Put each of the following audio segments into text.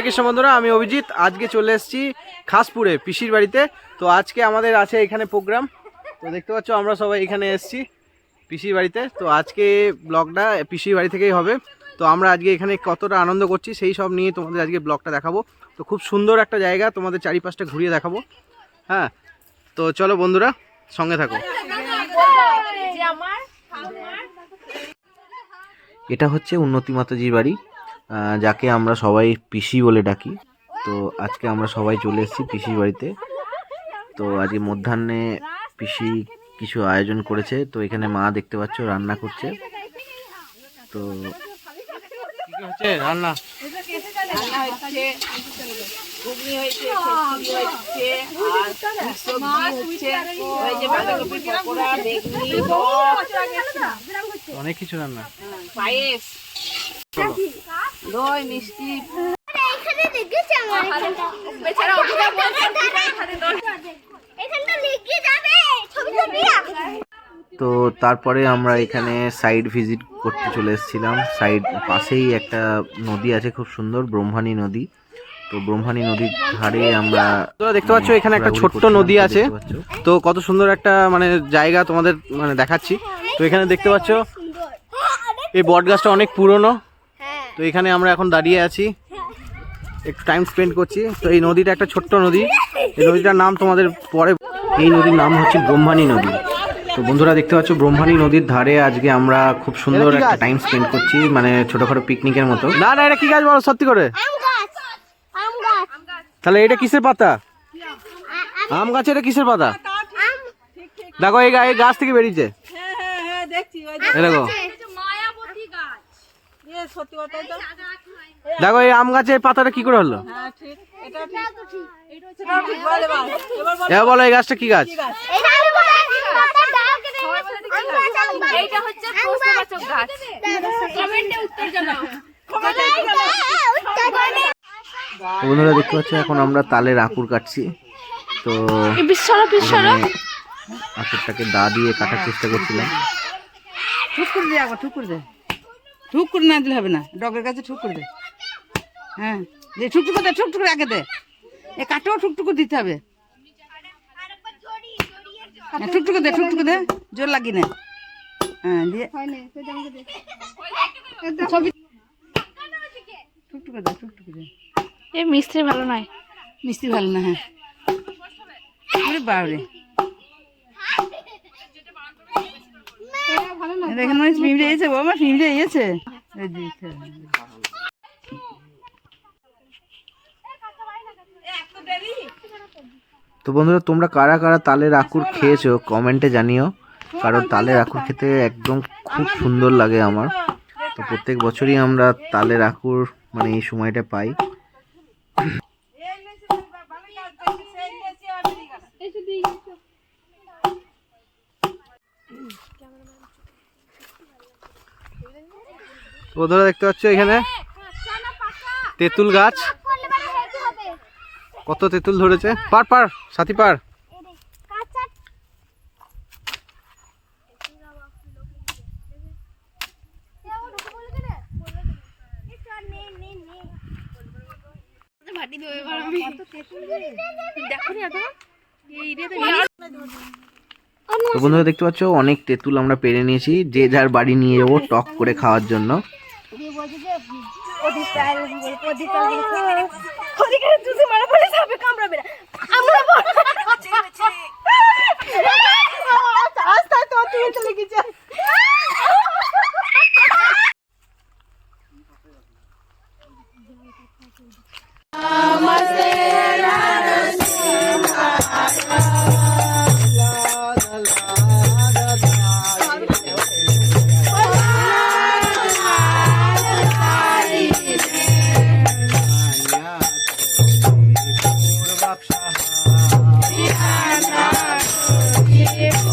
হরে কৃষ্ণ বন্ধুরা আমি অভিজিৎ। আজকে চলে এসেছি খাসপুরে পিসির বাড়িতে। তো আজকে আমাদের আছে এখানে প্রোগ্রাম। তো দেখতে পাচ্ছ আমরা সবাই এখানে এসেছি পিসির বাড়িতে। তো আজকে ব্লগটা পিসির বাড়ি থেকেই হবে। তো আমরা আজকে এখানে কতটা আনন্দ করছি সেই সব নিয়ে তোমাদের আজকে ব্লগটা দেখাবো। তো খুব সুন্দর একটা জায়গা তোমাদের চারিপাশটা ঘুরিয়ে দেখাবো। হ্যাঁ তো চলো বন্ধুরা সঙ্গে থাকো। এটা হচ্ছে উন্নতি মাতাজির বাড়ি। যাকে আমরা সবাই পিসি বলে ডাকি। তো আজকে আমরা সবাই চলে এসেছি পিসির বাড়িতে। তো আজকে মধ্যাহ্নে পিসি কিছু আয়োজন করেছে। তো এখানে মা দেখতে পাচ্ছ রান্না করছে। তো কি কি হচ্ছে রান্না রান্না ঘুগনি হয়েছে খিচুড়ি হচ্ছে আর সবজি হচ্ছে যে বাঁধাকপির পকোড়া বেগুনি অনেক কিছু রান্না। পায়েস। দই মিষ্টি। এখানে লিখেছে আমার এখানটা। বেচারা অভিটা বলছে এখানটা লিখে যাবে। ছবি ছবি তো তারপরে আমরা এখানে সাইড ভিজিট করতে চলে এসেছিলাম। সাইড পাশেই একটা নদী আছে খুব সুন্দর ব্রহ্মানী নদী। তো ব্রহ্মানী নদীর ধারে আমরা তোমরা দেখতে পাচ্ছ এখানে একটা ছোট্ট নদী আছে। তো কত সুন্দর একটা মানে জায়গা তোমাদের মানে দেখাচ্ছি। তো এখানে দেখতে পাচ্ছ এই বট গাছটা অনেক পুরনো। হ্যাঁ তো এখানে আমরা এখন দাঁড়িয়ে আছি। একটু টাইম স্পেন্ড করছি। তো এই নদীটা একটা ছোট্ট নদী। এই নদীটার নাম তোমাদের পরে এই নদীর নাম হচ্ছে ব্রহ্মানী নদী। তো বন্ধুরা দেখতে পাচ্ছ ব্রহ্মানী নদীর ধারে আজকে আমরা খুব সুন্দর একটা টাইম স্পেন্ড করছি মানে ছোটখাটো পিকনিকের মতো। না না এটা কি গাছ বলো সত্যি করে? আম গাছ। আম গাছ। তাহলে এটা কিসের পাতা? আম গাছ এটা কিসের পাতা? দেখো এই গা- এই গাছ থেকে বেরিয়েছে। হ্যাঁ হ্যাঁ হ্যাঁ দেখছি ওই এই দেখো। সত্যি কথাই তো দেখো এই আম গাছের পাতাটা কি করে হলো? হ্যাঁ এবার বল এই গাছটা কি গাছ? এইটা হচ্ছে প্রশ্নবাচক কমেন্টে উত্তর জানাও। বন্ধুরা দেখতে পাচ্ছ এখন আমরা তালের আকুর কাটছি। তো আকুরটাকে দা দিয়ে কাটার চেষ্টা করছিলাম। ঠুক করে দে একবার ঠুক করে দে ঠুক করে না দিলে হবে না। ডগের কাছে ঠুক করে দে। হ্যাঁ দে ঠুকটুকু দে ঠুকটুকু রেখে দে। এ কাটেও ঠুকটুকু দিতে হবে। হ্যাঁ, ঠুকটুকু দে ঠুকটুকু দে জোর লাগি না। হ্যাঁ দিয়ে। ছবি ঠুকটুকু দে দে। এই মিস্ত্রি ভালো নয়। মিষ্টি ভালো না হ্যাঁ। বাবরে দেখেন মনে হচ্ছে পিঁপড়ে পিঁপড়ে। তো বন্ধুরা তোমরা কারা কারা তালের আকুর খেয়েছো কমেন্টে জানিও। কারণ তালের আকুর খেতে একদম খুব সুন্দর লাগে আমার। তো প্রত্যেক বছরই আমরা তালের আকুর মানে এই সময়টা পাই তো বন্ধুরা দেখতে পাচ্ছ এখানে? তেঁতুল গাছ। কত তেঁতুল ধরেছে? পার পার সাথী পার। কাঁচা তো বন্ধুরা দেখতে পাচ্ছ অনেক তেঁতুল আমরা পেরে নিয়েছি যে যার বাড়ি নিয়ে যাব টক করে খাওয়ার জন্য আমরা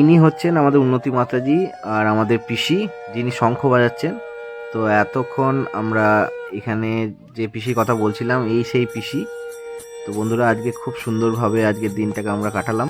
ইনি হচ্ছেন আমাদের উন্নতি মাতাজি আর আমাদের পিসি, যিনি শঙ্খ বাজাচ্ছেন। তো এতক্ষণ আমরা এখানে যে পিসির কথা বলছিলাম, এই সেই পিসি। তো বন্ধুরা, আজকে খুব সুন্দরভাবে আজকের দিনটাকে আমরা কাটালাম।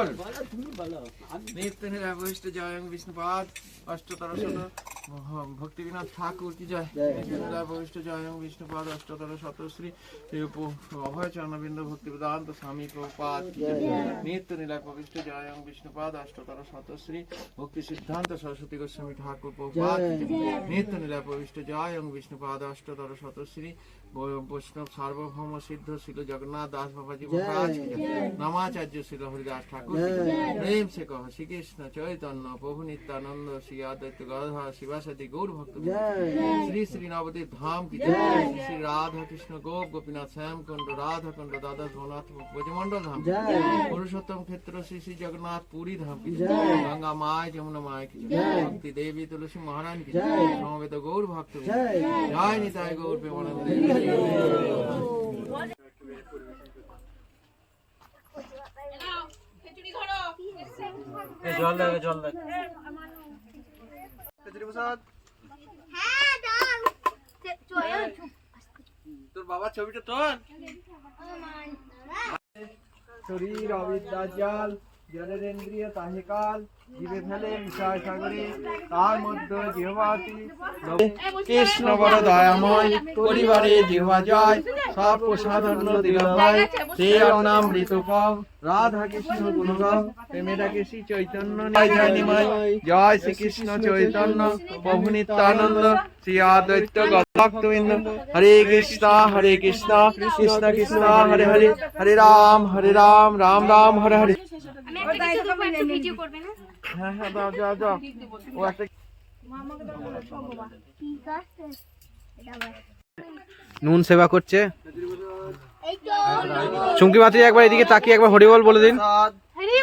ছোট করে বল নিত্য নিরাবিষ্ট জয়? বিষ্ণুপাদ অষ্টতর শত ভক্তিবিনোদ ঠাকুর কি জয়? জয় বিষ্ণুপাদ অষ্টতর শত শ্রী অভয় চরণবিন্দ ভক্তিবেদান্ত স্বামী প্রপাদ নিত্য নিরাবিষ্ট জয় বিষ্ণুপাদ অষ্টতর শত শ্রী ভক্তি সিদ্ধান্ত সরস্বতী গোস্বামী ঠাকুর প্রপাদ জয় নিত্য নিরাবিষ্ট জয় বিষ্ণুপাদ অষ্টতর শত শ্রী বৈ- বৈষ্ণব সার্বভৌম সিদ্ধ শিল জগন্নাথ দাস বাবাজি মহারাজ। নামাচার্য হরিদাস ঠাকুর। প্রেম সে কহ শ্রীকৃষ্ণ চৈতন্য প্রভু নিত্যানন্দ শ্রী আদিত্য শিবাসাদি গৌর ভক্ত শ্রী শ্রী ধাম কি শ্রী শ্রী রাধা কৃষ্ণ গোপ গোপীনাথ শ্যাম কুণ্ড রাধা কুণ্ড দাদা ভোনাথ ব্রজমন্ডল ধাম। পুরুষোত্তম ক্ষেত্র শ্রী শ্রী জগন্নাথ পুরী ধাম কি গঙ্গা মায় যমুনা মায় কি ভক্তি দেবী তুলসী মহারানী কি সমবেত গৌর ভক্ত জয়। নিতাই গৌর প্রেমানন্দে জল প্রসাদ হ্যাঁ চলো তোর বাবার ছবিটা তোর? শরীর অবিদ্যা জল। জলেন্দ্রিয় তাহে কাল জীবে ফেলে বিষয় সাগরে তার মধ্যে জিহবাতি কৃষ্ণ বড় দয়াময় পরিবারে জিহ্বা যায় সব প্রসাধন্য দিল সে অনামৃত পাও রাধা কৃষ্ণ গুণগাও প্রেমে ডাকে শ্রী চৈতন্য জয় জয় শ্রীকৃষ্ণ চৈতন্য, প্রভু নিত্যানন্দ, শ্রী আদৈত্য ভক্তবৃন্দ হরে কৃষ্ণ হরে কৃষ্ণ কৃষ্ণ কৃষ্ণ, হরে হরে হরে রাম হরে রাম রাম রাম, হরে হরে। আমি একটা কিছু দেবো একটা ভিডিও করবে না? হ্যাঁ হ্যাঁ ও একটা নুন সেবা করছে। এই তো চুমকি মাত্রী একবার এদিকে তাকিয়ে একবার হরিবল বলে দিন। হরি